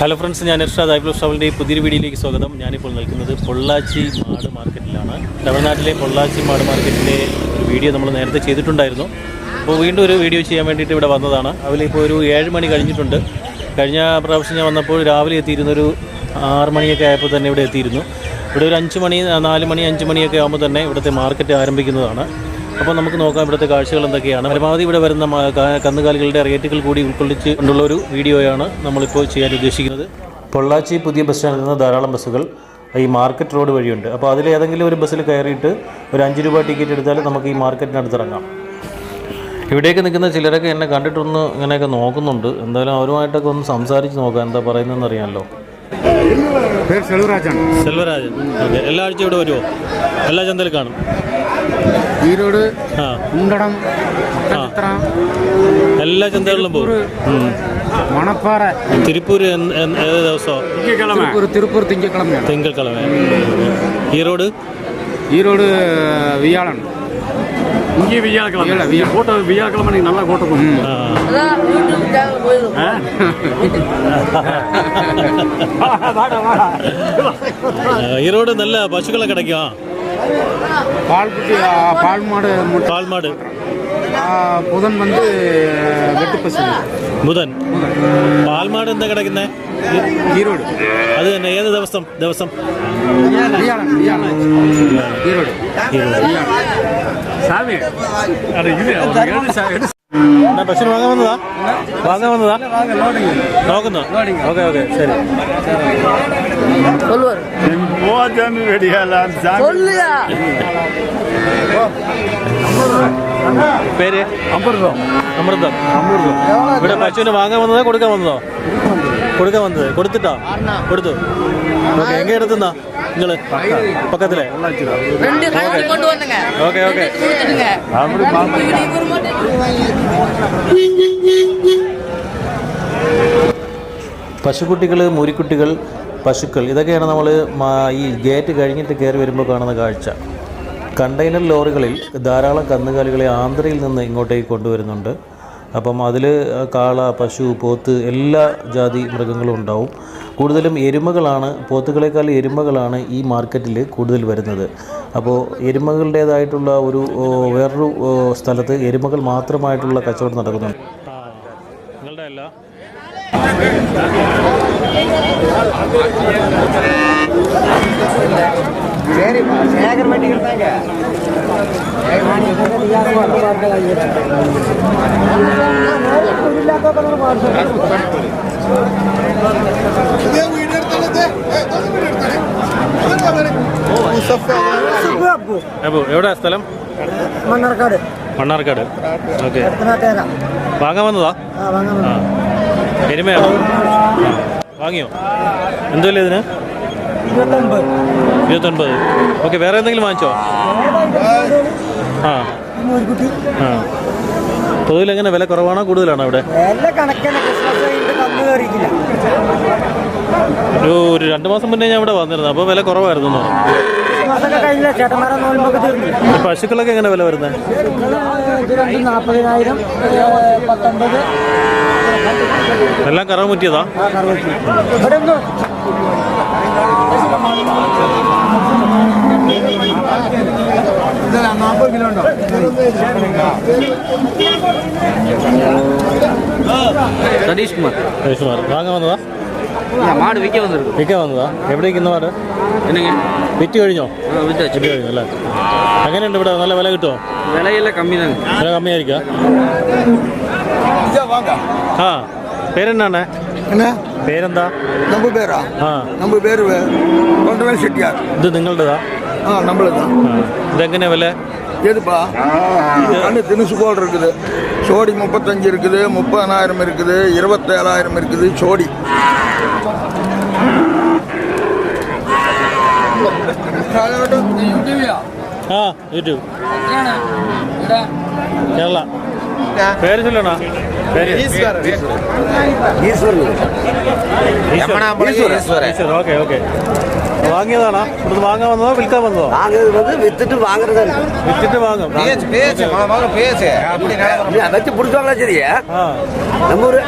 Hello friends ഞാൻ ഇർഷാദ് ഐബ്ലോ ട്രാവലിന്റെ പുതിയൊരു വീഡിയോയിലേക്ക് സ്വാഗതം. ഞാനിപ്പോൾ നിൽക്കുന്നത് പൊള്ളാച്ചി മാട് മാർക്കറ്റിലാണ്. തമിഴ്നാട്ടിലെ പൊള്ളാച്ചി മാട് മാർക്കറ്റിന്റെ ഒരു വീഡിയോ നമ്മൾ നേരത്തെ ചെയ്തിട്ടുണ്ടായിരുന്നു. അപ്പോൾ വീണ്ടും ഒരു വീഡിയോ ചെയ്യാൻ വേണ്ടിയിട്ട് ഇവിടെ വന്നതാണ്. അതിലിപ്പോൾ ഒരു ഏഴ് മണി കഴിഞ്ഞിട്ടുണ്ട്. കഴിഞ്ഞ പ്രാവശ്യം ഞാൻ വന്നപ്പോൾ രാവിലെ എത്തിയിരുന്നൊരു ആറ് മണിയൊക്കെ ആയപ്പോൾ തന്നെ ഇവിടെ എത്തിയിരുന്നു. ഇവിടെ ഒരു അഞ്ച് മണി നാല് മണി അഞ്ച് മണിയൊക്കെ ആകുമ്പോൾ തന്നെ ഇവിടുത്തെ മാർക്കറ്റ് ആരംഭിക്കുന്നതാണ്. അപ്പോൾ നമുക്ക് നോക്കാം ഇവിടുത്തെ കാഴ്ചകൾ എന്തൊക്കെയാണ്. പരമാവധി ഇവിടെ വരുന്ന കന്നുകാലികളുടെ റേറ്റുകൾ കൂടി ഉൾക്കൊള്ളിച്ച് കൊണ്ടുള്ള ഒരു വീഡിയോയാണ് നമ്മളിപ്പോൾ ചെയ്യാൻ ഉദ്ദേശിക്കുന്നത്. പൊള്ളാച്ചി പുതിയ ബസ് സ്റ്റാൻഡിൽ നിന്ന് ധാരാളം ബസ്സുകൾ ഈ മാർക്കറ്റ് റോഡ് വഴിയുണ്ട്. അപ്പോൾ അതിൽ ഏതെങ്കിലും ഒരു ബസ്സിൽ കയറിയിട്ട് ഒരു അഞ്ച് രൂപ ടിക്കറ്റ് എടുത്താൽ നമുക്ക് ഈ മാർക്കറ്റിനടുത്ത് ഇറങ്ങാം. ഇവിടേക്ക് നിൽക്കുന്ന ചിലരൊക്കെ എന്നെ കണ്ടിട്ടൊന്ന് ഇങ്ങനെയൊക്കെ നോക്കുന്നുണ്ട്. എന്തായാലും അവരുമായിട്ടൊക്കെ ഒന്ന് സംസാരിച്ച് നോക്കാം. എന്താ പറയുന്നതെന്ന് അറിയാമല്ലോ. സെൽവരാജൻ. ഓക്കെ. എല്ലാ ആഴ്ചയും ഇവിടെ വരുമോ എല്ലാ ചന്തയിൽ കാണും. ഈരോട് ആ കുണ്ടടം പത്തനംതിട്ട എല്ലാ ചന്തകളിലും പോകും ഉം. മണപ്പാറ തിരുപ്പൂർ എന്ന്- എന്ന് ഏത് ദിവസമോ തിരുപ്പൂർ തിരുപ്പൂർ തിങ്കക്കിഴമയാണ് തിങ്കൾക്കിഴമ ഈറോഡ് ஈரோடு வியாழன் இங்கே வியாழக்கிழமை வியாழ, வியாழ. கூட்டம் வியாழக்கிழமை நீங்க நல்லா கூட்டம் போகும் ആ அதான் யூடியூப் சேனல் போயிடும் ആ, ഈറോഡ് നല്ല പശുക്കളെ കിടക്കും பால் குட்டி ஆ, பால் மாடு முட்டை. പാൽമാട് ஆ, புதன் வந்து வெட்டு பசு ബുധൻ പാൽമാട് എന്താ കിടക്കുന്നേ ஈரோடு അത് തന്നെ ഏത് ദിവസം ദിവസം வியாழன் வியாழன் ஈரோடு എന്നാ ബസ്സിന് വാങ്ങാൻ വന്നതാ? വാങ്ങാൻ വന്നതാ? നോക്കുന്നു. ഓക്കെ ഓക്കെ ശരി. പേര്? അമൃതം. അമൃതം. അമൃതം. ഇവിടെ പശുവിന് വാങ്ങാൻ വന്നതോ കൊടുക്കാൻ വന്നതോ? കൊടുക്കാൻ വന്നത്. കൊടുത്തിട്ടോ? കൊടുത്തു. ഓക്കെ എങ്ങനെ എടുത്തുന്നാ? നിങ്ങള് പക്കത്തിലെ ரெண்டு கட்டி கொண்டு வந்துங்க ஓகே, ஓகே. ரெண்டு கொடுத்துடுங்க அப்படி பாப்பா. இப்படி ஒரு மட்டும் പശുക്കുട്ടികൾ മുരിക്കുട്ടികൾ പശുക്കൾ ഇതൊക്കെയാണ് നമ്മൾ ഈ ഗേറ്റ് കഴിഞ്ഞിട്ട് കയറി വരുമ്പോൾ കാണുന്ന കാഴ്ച കണ്ടെയ്നർ ലോറികളിൽ ധാരാളം കന്നുകാലികളെ ആന്ധ്രയിൽ നിന്ന് ഇങ്ങോട്ടേക്ക് കൊണ്ടുവരുന്നുണ്ട് അപ്പം അതിൽ കാള പശു പോത്ത് എല്ലാ ജാതി മൃഗങ്ങളും ഉണ്ടാവും. കൂടുതലും എരുമകളാണ് പോത്തുകളെക്കാൾ എരുമകളാണ് ഈ മാർക്കറ്റിൽ കൂടുതൽ വരുന്നത്. അപ്പോൾ എരുമകളുടേതായിട്ടുള്ള ഒരു വേറൊരു സ്ഥലത്ത് എരുമകൾ മാത്രമായിട്ടുള്ള കച്ചവടം നടക്കുന്നുണ്ട്. നിങ്ങളുടെ അല്ല? എവിടെ സ്ഥലം? മണ്ണാർക്കാട്. മണ്ണാർക്കാട്. ഓക്കെ. വാങ്ങാൻ വന്നതാ? എരുമയാണോ? വാങ്ങിയോ? എന്തുവല്ലേ ഇതിന്? ഇരുപത്തൊൻപത്. ഓക്കെ വേറെ എന്തെങ്കിലും വാങ്ങിച്ചോ? ആ. ആ. പൊതുവിൽ എങ്ങനെ വില കുറവാണോ കൂടുതലാണോ അവിടെ? ഒരു ഒരു രണ്ട് മാസം മുന്നേ ഞാൻ ഇവിടെ വന്നിരുന്നു. അപ്പോൾ വില കുറവായിരുന്നു പശുക്കളൊക്കെ എങ്ങനെ വില വരുന്നത് എല്ലാം കറവ് മുറ്റിയതാ? നാൽപ്പത് കിലോ ഉണ്ടോ സതീഷ് കുമാർ. സതീഷ് കുമാർ. വാങ്ങാൻ വന്നതാ? മാട് വിൽക്കാൻ വന്നിരുന്നു. വിൽക്കാൻ വന്നതാ? എവിടേക്ക് ഇന്ന് മാട്? എന്നെങ്കിൽ വിറ്റ് കഴിഞ്ഞോ? വിറ്റ് കഴിഞ്ഞു അല്ലേ? എങ്ങനെയുണ്ട് ഇവിടെ? നല്ല വില കിട്ടുമോ വിലയെല്ലാം കമ്മി തന്നെ. വില കമ്മിയായിരിക്കാം? ആ പേരെന്നാണ്? എന്നാ? പേരെന്താ நம்ம பேரா ആ நம்ம பேர் கொண்டவன் செட்டியார் ഇത് നിങ്ങളുടേതാ ஆ நம்மளுக்கு தான் ആ. ഇതെങ്ങനെയാ விலை எதுப்பா கண்ணு தினுசு போல் இருக்குது சோடி முப்பத்தஞ்சு இருக்குது முப்பதனாயிரம் இருக்குது இருபத்தேழாயிரம் இருக்குது சோடி ആ യൂട്യൂബ് കേരള പേര് ചൊല്ലണ പേര് ഈശ്വർ ഓക്കെ ഓക്കെ. വാങ്ങിയതാണോ? ഇവിടുന്ന് വാങ്ങാൻ വന്നതോ? വിൽക്കാൻ വന്നതോ? വിത്തിട്ട് വാങ്ങുന്നത് വിത്തിട്ട് വാങ്ങും. അതൊക്കെ പിടിച്ചോളാം ശരിയാ. നമ്മ ഒരു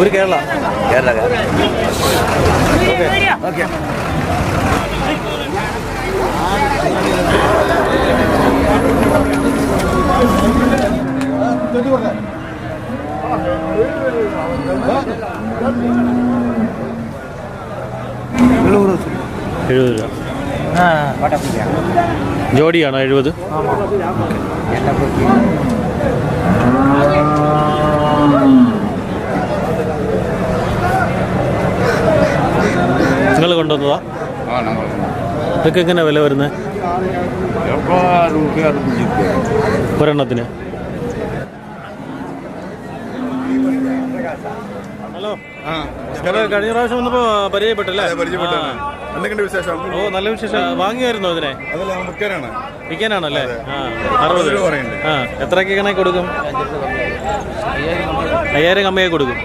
ഒരു കേരള. കേരള ഓക്കെ. ഓക്കെ ജോഡിയാണോ എഴുപത്? നിങ്ങൾ കൊണ്ടുവന്നതാ? ഇതൊക്കെ എങ്ങനെ വില വരുന്നത്? ഒരെണ്ണത്തിന്? ഹലോ കഴിഞ്ഞ പ്രാവശ്യം വന്നപ്പോ പരിചയപ്പെട്ടല്ലേ. എന്തൊക്കെയുണ്ട് വിശേഷം? ഓ നല്ല വിശേഷം. വാങ്ങിയായിരുന്നോ ഇതിനെ? വിൽക്കാനാണല്ലേ? അറുപത്. ആ എത്രയ്ക്ക് കണക്ക് കൊടുക്കും? അയ്യായിരം കമ്മിയായി കൊടുക്കും.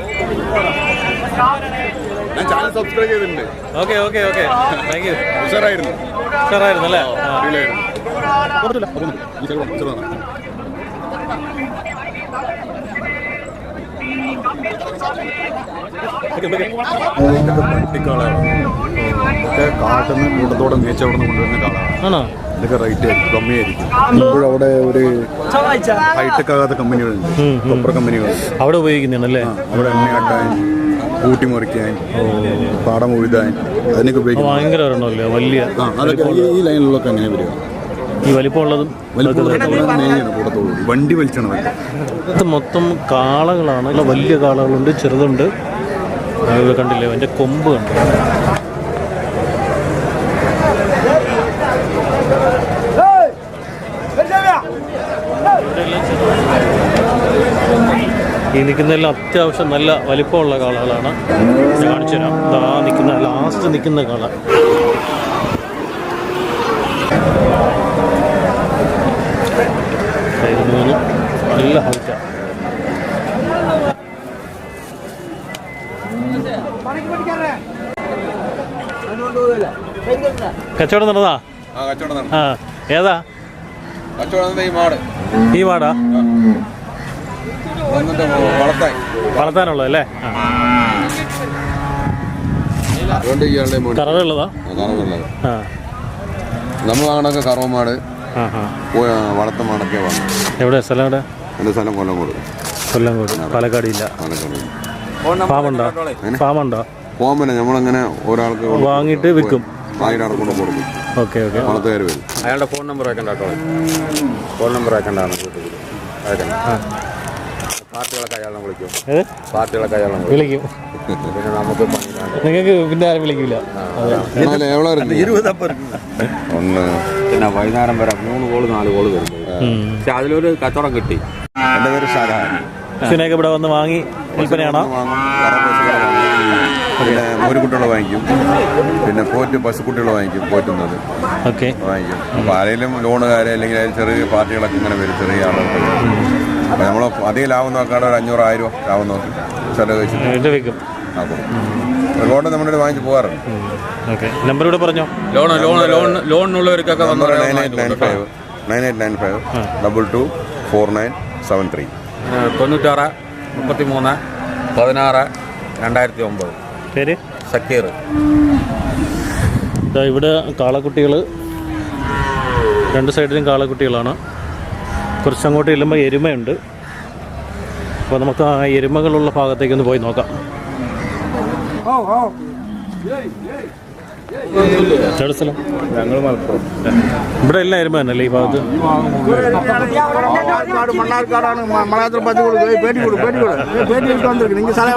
ഞാൻ ചാനൽ സബ്സ്ക്രൈബ് ചെയ്തിട്ടുണ്ട്. Okay okay okay. Thank you ഉഷാറായിരുന്നു. ഉഷാറായിരുന്നു അല്ലേ? പട്ടിക്കാളാണ് ഇതൊക്കെ കാട്ടിൽ നിന്ന് കൂട്ടത്തോടെ നീച്ചവിടെ നിന്ന് കൊണ്ടുവരുന്ന കാളാണ് ആണോ? ഇതൊക്കെ റേറ്റ് ആയിരിക്കും കമ്മിയായിരിക്കും അവിടെ ഒരു ഹൈടെക് ആകാത്ത കമ്പനികളുണ്ട്. കൊപ്ര കമ്പനികളുണ്ട്. അവിടെ ഉപയോഗിക്കുന്നുണ്ടല്ലേ അവിടെ എണ്ണയാട്ടാൻ കൂട്ടി മുറിക്കാൻ പാടം ഉഴുതാൻ അതിനൊക്കെ ഉപയോഗിക്കും ഭയങ്കര വലിയ. ഈ ലൈനിലൊക്കെ അങ്ങനെ വരിക? ഈ വലിപ്പമുള്ളതും വണ്ടി വലിച്ചാണ് ഇത് മൊത്തം കാളകളാണ് വലിയ കാളകളുണ്ട് ചെറുതുണ്ട്. കണ്ടില്ലേ എന്റെ കൊമ്പ് കണ്ടു? ഈ നിൽക്കുന്നതെല്ലാം അത്യാവശ്യം നല്ല വലിപ്പമുള്ള കാളകളാണ്. കാണിച്ചു തരാം ദാ നിൽക്കുന്ന ലാസ്റ്റ് നിൽക്കുന്ന കാള ഇത് മൂന്ന് നല്ല ഹൈറ്റാണ് കച്ചവടം നടന്നാ? ആ ഏതാ? ഈ മാട്. വളർത്താനുള്ളത് അല്ലേ? കറവുള്ളതാ ആ നമ്മൾ കാണൊക്കെ കറവമാട് ആ ആ വളർത്ത മാടൊക്കെ വന്നു. എവിടെ? സ്ഥലം എവിടെ? എന്റെ സ്ഥലം കൊല്ലംകോട്. കൊല്ലംകോട്. പാലക്കാട് ഇല്ല. പാലക്കാട് നമ്മളങ്ങനെ ഒരാൾക്ക് വാങ്ങിയിട്ട് വിൽക്കും. കൊടുക്കും. വരും. അയാളുടെ ഫോൺ നമ്പർ വെക്കണ്ടോ ഫോൺ നമ്പർ വെക്കണ്ടാണ് പാർട്ടികളൊക്കെ അയാളെ വിളിക്കും. പാർട്ടികളൊക്കെ അയാളെ വിളിക്കും. പിന്നെ നമുക്ക് നിങ്ങൾക്ക് പിന്നെ ആരും വിളിക്കില്ല ഒന്ന്. പിന്നെ വൈകുന്നേരം വരെ മൂന്ന് കോൾ നാല് കോൾ വരുമ്പോൾ പക്ഷെ അതിലൊരു കച്ചവടം കിട്ടി. എന്റെ പേര് ഷാജഹാൻ ഇതിനൊക്കെ ഇവിടെ വന്ന് വാങ്ങി വിൽപ്പനയാണോ. പിന്നെ മോരുകുട്ടികൾ വാങ്ങിക്കും. പിന്നെ പോറ്റ് പശുക്കുട്ടികൾ വാങ്ങിക്കും പോറ്റുന്നത്. ഓക്കെ. വാങ്ങിക്കും. അപ്പോൾ ആരെങ്കിലും ലോണുകാരെ അല്ലെങ്കിൽ അതിൽ ചെറിയ പാർട്ടികളൊക്കെ ഇങ്ങനെ വരും ചെറിയ ആളുകൾ അപ്പോൾ നമ്മൾ അധികം ലാഭം നോക്കാതെ ഒരു അഞ്ഞൂറ് ആയിരം ലാഭം നോക്കി. ചെലവ് ആക്കും ഒരുപാട് നമ്മുടെ വാങ്ങിച്ച് പോകാറുണ്ട്. ഓക്കെ. നമ്പർ ഇവിടെ പറഞ്ഞോ? Loan loan loan ലോണിനുള്ളവർക്കൊക്കെ nine eight nine five. Nine eight nine five. Double two four nine seven three തൊണ്ണൂറ്റാറ് മുപ്പത്തി മൂന്ന് പതിനാറ് രണ്ടായിരത്തി ഒമ്പത് പേര്? സക്കീർ. ഇവിടെ കാളക്കുട്ടികൾ രണ്ട് സൈഡിലും കാളക്കുട്ടികളാണ്. കുറച്ചങ്ങോട്ട് ചെല്ലുമ്പോൾ എരുമയുണ്ട്. അപ്പോൾ നമുക്ക് ആ എരുമകളുള്ള ഭാഗത്തേക്ക് ഒന്ന് പോയി നോക്കാം. ചേട്ടാ സ്ഥലം? ഞങ്ങൾ മലപ്പുറം. ഇവിടെ എല്ലാം എരുമ തന്നെയല്ലേ ഈ ഭാഗത്ത്? മണ്ണാർക്കാടാണ്. മലയാളത്തിൽ പറ്റി കൊടുക്കുക പേടി കൊടുക്കും പേടി കൊടുക്കും. പേടി കൊടുക്കാൻ നിങ്ങൾ സ്ഥലം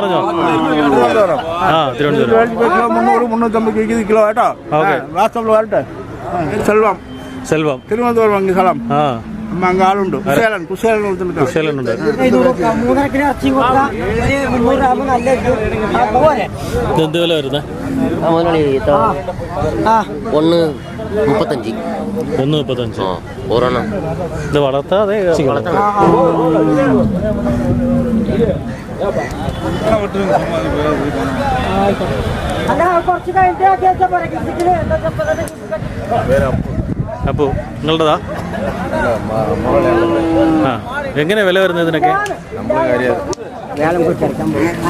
പറഞ്ഞോ? ആ തിരുവനന്തപുരം. മുന്നൂറ് മുന്നൂറ്റമ്പത് കിലോ കേട്ടോ? ലാസ്റ്റ് വരട്ടെ. സെൽവം. സെൽവം. തിരുവനന്തപുരം സ്ഥലം. ആ. മംഗാളുണ്ട് കുശേലുണ്ട് കുശേലുണ്ട് കുശേലുണ്ട് എന്ത് വില വരുന്നത് ഒന്ന് മുപ്പത്തഞ്ച് ഒന്ന് മുപ്പത്തഞ്ച് ഒരെണ്ണം ഇത് വളർത്താതെ കുറച്ച് കഴിഞ്ഞിട്ട് അപ്പോൾ നിങ്ങളുടേതാ? ആ എങ്ങനെ വില വരുന്നത് ഇതിനൊക്കെ? പോകും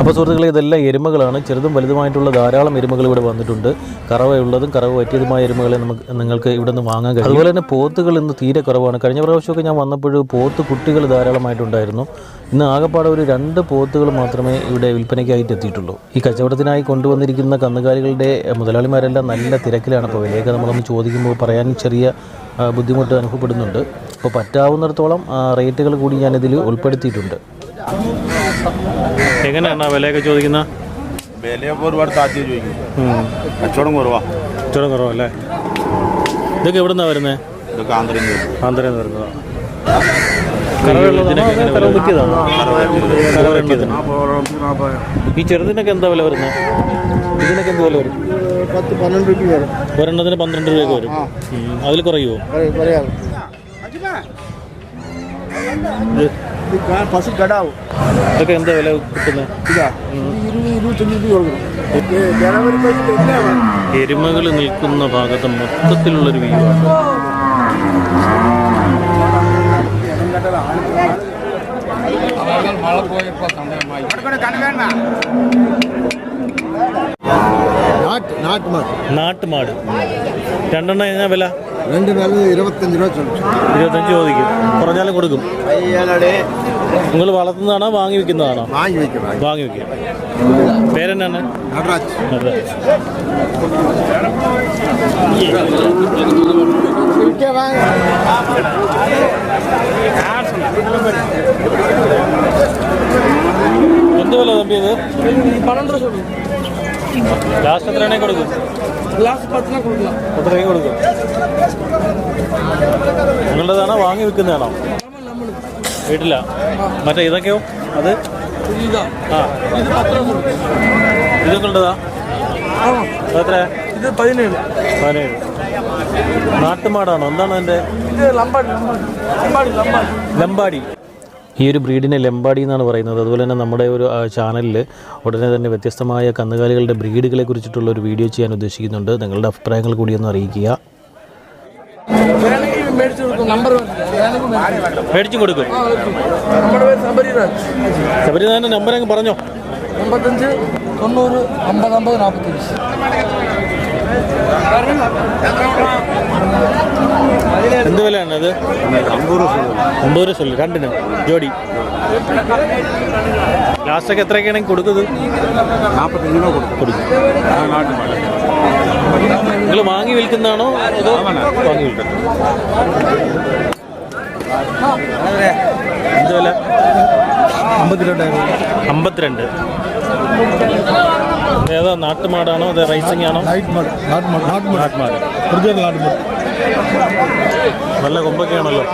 അപ്പോൾ സുഹൃത്തുക്കളെ ഇതെല്ലാം എരുമകളാണ്. ചെറുതും വലുതുമായിട്ടുള്ള ധാരാളം എരുമകൾ ഇവിടെ വന്നിട്ടുണ്ട്. കറവയുള്ളതും കറവ പറ്റിയതുമായ എരുമകളെ നമുക്ക് നിങ്ങൾക്ക് ഇവിടെ നിന്ന് വാങ്ങാൻ കഴിയും. അതുപോലെ തന്നെ പോത്തുകൾ ഇന്ന് തീരെ കുറവാണ്. കഴിഞ്ഞ പ്രാവശ്യമൊക്കെ ഞാൻ വന്നപ്പോൾ പോത്ത് കുട്ടികൾ ധാരാളമായിട്ടുണ്ടായിരുന്നു. ഇന്ന് ആകെപ്പാടെ ഒരു രണ്ട് പോത്തുകൾ മാത്രമേ ഇവിടെ വിൽപ്പനയ്ക്കായിട്ട് എത്തിയിട്ടുള്ളൂ. ഈ കച്ചവടത്തിനായി കൊണ്ടുവന്നിരിക്കുന്ന കന്നുകാലികളുടെ മുതലാളിമാരെല്ലാം നല്ല തിരക്കിലാണ് അപ്പോൾ വിലയൊക്കെ നമ്മളൊന്ന് ചോദിക്കുമ്പോൾ പറയാൻ ചെറിയ ബുദ്ധിമുട്ട് അനുഭവപ്പെടുന്നുണ്ട്. അപ്പോൾ പറ്റാവുന്നിടത്തോളം റേറ്റുകൾ കൂടി ഞാനിതിൽ ഉൾപ്പെടുത്തിയിട്ടുണ്ട്. എങ്ങനെയാണ് വിലയൊക്കെ ചോദിക്കുന്ന വിലയൊക്കെ ഒരുപാട് താത്തി ചോദിക്കും കച്ചവടം കുറവാ. കച്ചവടം കുറവല്ലേ? ഇതൊക്കെ എവിടെ നിന്നാണ് വരുന്നത് ഇതൊക്കെ ആന്ധ്രയിൽ നിന്ന് വരുന്നതാണ് കറവുള്ളതിനൊക്കെ എങ്ങനെ വില പറ്റിയതാണോ കറവ് പറ്റിയതിന് ഈ ചെറുതിനൊക്കെ എന്താ വില വരുന്നത് ഇതിനൊക്കെ എന്ത് വില വരും? പത്ത് പന്ത്രണ്ട് രൂപ വരും. ഒരെണ്ണത്തിന് പന്ത്രണ്ട് രൂപയൊക്കെ വരും. അതിൽ കുറയുമോ പശു കടാവും. ഇതൊക്കെ എന്താ വില കിട്ടുന്നത് ഇതാ. എരുമകൾ നിൽക്കുന്ന ഭാഗത്ത് മൊത്തത്തിലുള്ളൊരു വ്യൂ ആണ് മഴ പോയപ്പോ സമയമായി നാട്ടുമാട്. രണ്ടെണ്ണം എന്നാ വില? രണ്ട് വില ഇരുപത്തഞ്ച് രൂപ ഇരുപത്തഞ്ച് ചോദിക്കും. കുറഞ്ഞാലും കൊടുക്കും. നിങ്ങൾ വളർത്തുന്നതാണോ വാങ്ങി വെക്കുന്നതാണോ വാങ്ങി വെക്കും വാങ്ങി വെക്കും. പേരെന്നാണ്? നടരാജ്. എന്ത് വില തമ്പി ഇത് പന്ത്രണ്ട് ലാസ്റ്റ് എത്രയാണേ കൊടുക്കും? പത്തിനെ എത്രയും കൊടുക്കും. നിങ്ങളുടേതാണോ? വാങ്ങി വെക്കുന്നതാണോ വീട്ടില? മറ്റേ ഇതൊക്കെയോ? അത്? ആ. ഇതൊക്കെ ഉള്ളതാ എത്ര ഇത് പതിനേഴ്. പതിനേഴ്. നാട്ടുമാടാണോ? എന്താണ് അതിന്റെ ലമ്പാടി. ലമ്പാടി. ഈ ഒരു ബ്രീഡിനെ ലെമ്പാടി എന്നാണ് പറയുന്നത്. അതുപോലെ തന്നെ നമ്മുടെ ഒരു ചാനലിൽ ഉടനെ തന്നെ വ്യത്യസ്തമായ കന്നുകാലികളുടെ ബ്രീഡുകളെ കുറിച്ചിട്ടുള്ള ഒരു വീഡിയോ ചെയ്യാൻ ഉദ്ദേശിക്കുന്നുണ്ട്. നിങ്ങളുടെ അഭിപ്രായങ്ങൾ കൂടി ഒന്ന് അറിയിക്കുക. മേടിച്ചു കൊടുക്കും. ശബരിനാഥന്റെ നമ്പർ അങ്ങ് പറഞ്ഞോ. എൺപത്തഞ്ച് തൊണ്ണൂറ് അമ്പത് അമ്പത് നാൽപ്പത്തഞ്ച് എന്ത് വിലയാണ് അത്? അമ്പൂറ് സൊല്ലു രണ്ടിന്. ജോഡി. ലാസ്റ്റൊക്കെ എത്രയൊക്കെയാണെങ്കിൽ കൊടുത്തത്? നിങ്ങൾ വാങ്ങി വിൽക്കുന്നതാണോ? വാങ്ങി വിൽക്കുന്നു എന്ത് വില? അമ്പത്തിരണ്ട്. ഏതാ നാട്ടുമാടാണോ? അതെ റൈസിംഗ് ആണോ? നാട്ടുമാട്. നാട്ടുമാട്. നാട്ടുമാട്. നാട്ടുമാട്. നല്ല കൊമ്പൊക്കെയാണല്ലോ.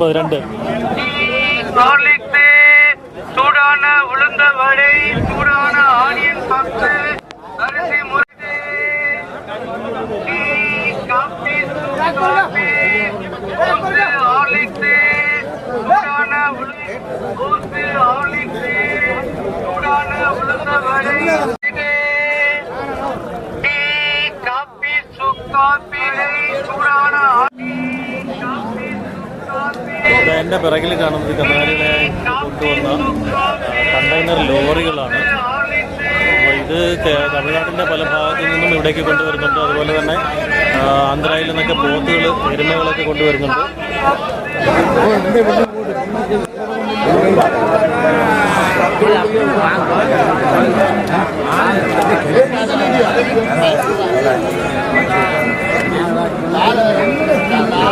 நாற்பது ரெண்டு சூடான உளுந்த வடை சூடான ஆனியன் பப்ஸ் அரிசி சூடான എന്റെ പിറകിൽ കാണുന്നത് കന്നുകാലികളെ കൊണ്ടുവന്ന കണ്ടെയ്നർ ലോറികളാണ്. അപ്പോൾ ഇത് തമിഴ്നാട്ടിന്റെ പല ഭാഗത്തു നിന്നും ഇവിടേക്ക് കൊണ്ടുവരുന്നുണ്ട്. അതുപോലെ തന്നെ ആ, ആന്ധ്രയിൽ നിന്നൊക്കെ പോത്തുകൾ എരുമകളൊക്കെ കൊണ്ടുവരുന്നുണ്ട്.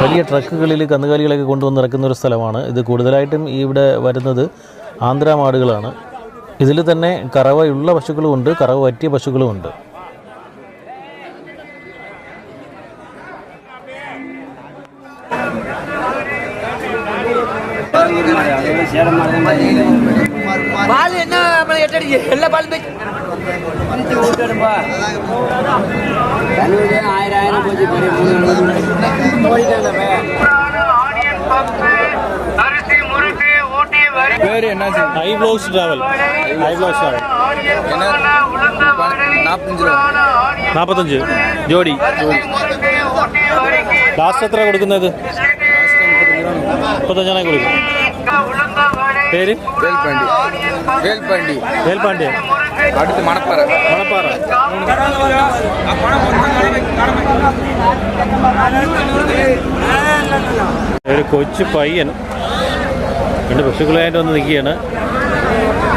വലിയ ട്രക്കുകളിൽ കന്നുകാലികളൊക്കെ കൊണ്ടുവന്ന് ഇറക്കുന്ന ഒരു സ്ഥലമാണ് ഇത് കൂടുതലായിട്ടും ഇവിടെ വരുന്നത് ആന്ധ്ര മാടുകളാണ് ഇതിൽ തന്നെ കറവയുള്ള പശുക്കളുമുണ്ട് കറവ പറ്റിയ പശുക്കളുമുണ്ട് பால் என்ன நம்மள எட்டடிச்சு எல்லா பாலும் போய் சூடான ஆனியன் பப்பு அரிசி முறுக்கு ஊட்டி வரி பேர் என்னாச்சு I blogs travel I blogs travel onion பக்கன உளுந்த வடை நாற்பத்தஞ்சு ரூபா சூடான ஆனியன் നാൽപ്പത്തഞ്ച് ജോഡി அரிசி முறுக்கு ஊட்டி வரிக்கு ലാസ്റ്റ് എത്ര കൊടുക്കുന്നത് മുപ്പത്തഞ്ചാണെ കൊടുക്കും உளுந்த வடை പേര് வேல்பாண்டி வேல்பாண்டி വേൽപാണ്ഡ്യ அடுத்து மணப்பாறை മണപ്പാറ ഒരു കൊച്ചു പയ്യൻ രണ്ട് പശുക്കളായിട്ട് വന്ന് നിൽക്കുകയാണ്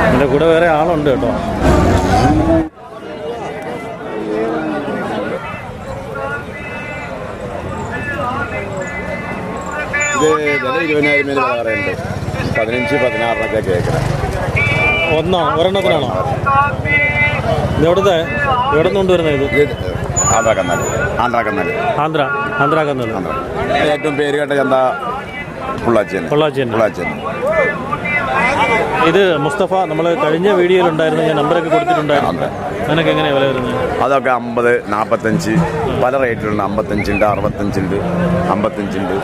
എൻ്റെ കൂടെ വേറെ ആളുണ്ട് കേട്ടോ ഇത് വില ഇരുപതിനായിരം മേലെ വില പറയുന്നുണ്ട് പതിനഞ്ച് പതിനാറിനൊക്കെ കേൾക്കണം ഒന്നോ ഒരെണ്ണത്തിനാണോ? എവിടുത്തെ? എവിടെ നിന്ന് കൊണ്ടുവരുന്നത് ഇത്? ആന്ധ്ര കന്നാൽ. ആന്ധ്ര കന്നാൽ. ആന്ധ്ര ആന്ധ്ര കന്നാൽ. ആന്ധ്ര. ഏറ്റവും പേര് കേട്ട ചന്ത പൊള്ളാച്ചി തന്നെ. പൊള്ളാച്ചി തന്നെ. ഇത് മുസ്തഫ നമ്മൾ കഴിഞ്ഞ വീഡിയോയിൽ ഉണ്ടായിരുന്നു ഞാൻ നമ്പറൊക്കെ കൊടുത്തിട്ടുണ്ടായിരുന്നു. അതിനൊക്കെ എങ്ങനെയാണ് വില വരുന്നത്? അതൊക്കെ അമ്പത് നാൽപ്പത്തഞ്ച് പല റേറ്റിലുണ്ട് അമ്പത്തഞ്ചുണ്ട് അറുപത്തഞ്ചുണ്ട് അമ്പത്തഞ്ചുണ്ട്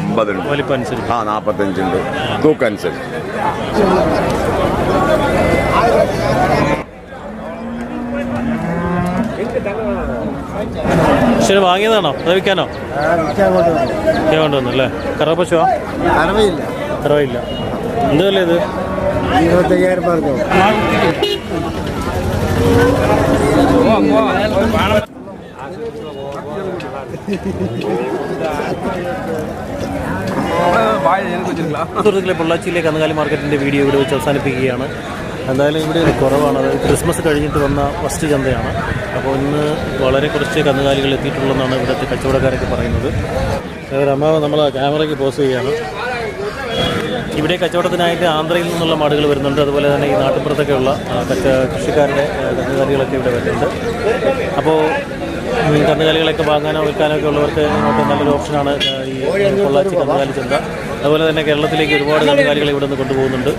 അമ്പതുണ്ട്. വലിപ്പം അനുസരിച്ച്. ആ നാൽപ്പത്തഞ്ചുണ്ട് തൂക്കനുസരിച്ച് ശരി വാങ്ങിയതാണോ? അത് വിൽക്കാനോ? കൊണ്ടുവന്നു അല്ലേ? കറവ പശുവാ? കറവയില്ല. എന്തല്ലേ ഇത്? ഇരുപത്തയ്യായിരം പറഞ്ഞു. സുഹൃത്തുക്കളെ പൊള്ളാച്ചിയിലെ കന്നുകാലി മാർക്കറ്റിന്റെ വീഡിയോ ഇവിടെ വെച്ച് അവസാനിപ്പിക്കുകയാണ്. എന്തായാലും ഇവിടെ ഒരു കുറവാണ്. അതായത് ക്രിസ്മസ് കഴിഞ്ഞിട്ട് വന്ന ഫസ്റ്റ് ചന്തയാണ്. അപ്പോൾ ഇന്ന് വളരെ കുറച്ച് കന്നുകാലികൾ എത്തിയിട്ടുള്ളതെന്നാണ് ഇവിടുത്തെ കച്ചവടക്കാരൊക്കെ പറയുന്നത്. രമാവ് നമ്മൾ ക്യാമറയ്ക്ക് പോസ് ചെയ്യുകയാണ്. ഇവിടെ കച്ചവടത്തിനായിട്ട് ആന്ധ്രയിൽ നിന്നുള്ള മാടുകൾ വരുന്നുണ്ട്. അതുപോലെ തന്നെ ഈ നാട്ടിൻപുറത്തൊക്കെയുള്ള കച്ച കൃഷിക്കാരുടെ കന്നുകാലികളൊക്കെ ഇവിടെ വരുന്നുണ്ട്. അപ്പോൾ കന്നുകാലികളൊക്കെ വാങ്ങാനോ വിൽക്കാനോ ഒക്കെ ഉള്ളവർക്ക് ഇങ്ങോട്ട് നല്ലൊരു ഓപ്ഷനാണ് ഈ പൊള്ളാച്ചി കന്നുകാലി ചന്ത. അതുപോലെ തന്നെ കേരളത്തിലേക്ക് ഒരുപാട് കന്നുകാലികൾ ഇവിടെ നിന്ന് കൊണ്ടുപോകുന്നുണ്ട്.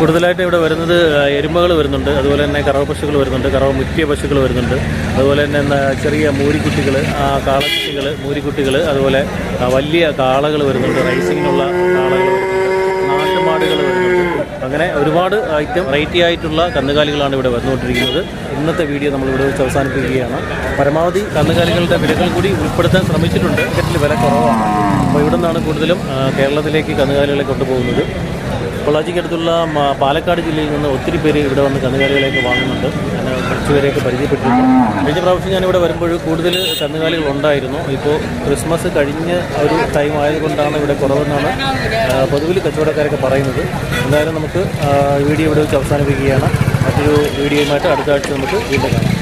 കൂടുതലായിട്ട് ഇവിടെ വരുന്നത് എരുമകൾ വരുന്നുണ്ട്. അതുപോലെ തന്നെ കറവ പശുക്കൾ വരുന്നുണ്ട് കറവ മുറ്റിയ പശുക്കൾ വരുന്നുണ്ട്. അതുപോലെ തന്നെ ചെറിയ മൂരിക്കുട്ടികൾ ആ കാളക്കുട്ടികൾ മൂരിക്കുട്ടികൾ അതുപോലെ വലിയ കാളകൾ വരുന്നുണ്ട്. റൈസിങ്ങിനുള്ള കാളകൾ നാട്ടുമാടുകൾ വരുന്നുണ്ട്. അങ്ങനെ ഒരുപാട് ഐറ്റം വെറൈറ്റി ആയിട്ടുള്ള കന്നുകാലികളാണ് ഇവിടെ വന്നുകൊണ്ടിരിക്കുന്നത്. ഇന്നത്തെ വീഡിയോ നമ്മൾ ഇവിടെ വെച്ച് അവസാനിപ്പിക്കുകയാണ്. പരമാവധി കന്നുകാലികളുടെ വിലകൾ കൂടി ഉൾപ്പെടുത്താൻ ശ്രമിച്ചിട്ടുണ്ട്. വില കുറവാണ്. അപ്പോൾ ഇവിടെ നിന്നാണ് കൂടുതലും കേരളത്തിലേക്ക് കന്നുകാലികളെ കൊണ്ടുപോകുന്നത്. പൊള്ളാച്ചിക്കടുത്തുള്ള പാലക്കാട് ജില്ലയിൽ നിന്ന് ഒത്തിരി പേര് ഇവിടെ വന്ന് കന്നുകാലികളെയൊക്കെ വാങ്ങുന്നുണ്ട്. ഞാൻ കുറച്ച് പേരെയൊക്കെ പരിചയപ്പെട്ടിട്ടുണ്ട്. കഴിഞ്ഞ പ്രാവശ്യം ഞാനിവിടെ വരുമ്പോൾ കൂടുതൽ കന്നുകാലികൾ ഉണ്ടായിരുന്നു. ഇപ്പോൾ ക്രിസ്മസ് കഴിഞ്ഞ ഒരു ടൈം ആയതുകൊണ്ടാണ് ഇവിടെ കുറവെന്നാണ് പൊതുവിൽ കച്ചവടക്കാരൊക്കെ പറയുന്നത്. എന്തായാലും നമുക്ക് വീഡിയോ ഇവിടെ വെച്ച് അവസാനിപ്പിക്കുകയാണ്. മറ്റൊരു വീഡിയോയുമായിട്ട് അടുത്ത ആഴ്ച നമുക്ക് വീണ്ടും കാണാം.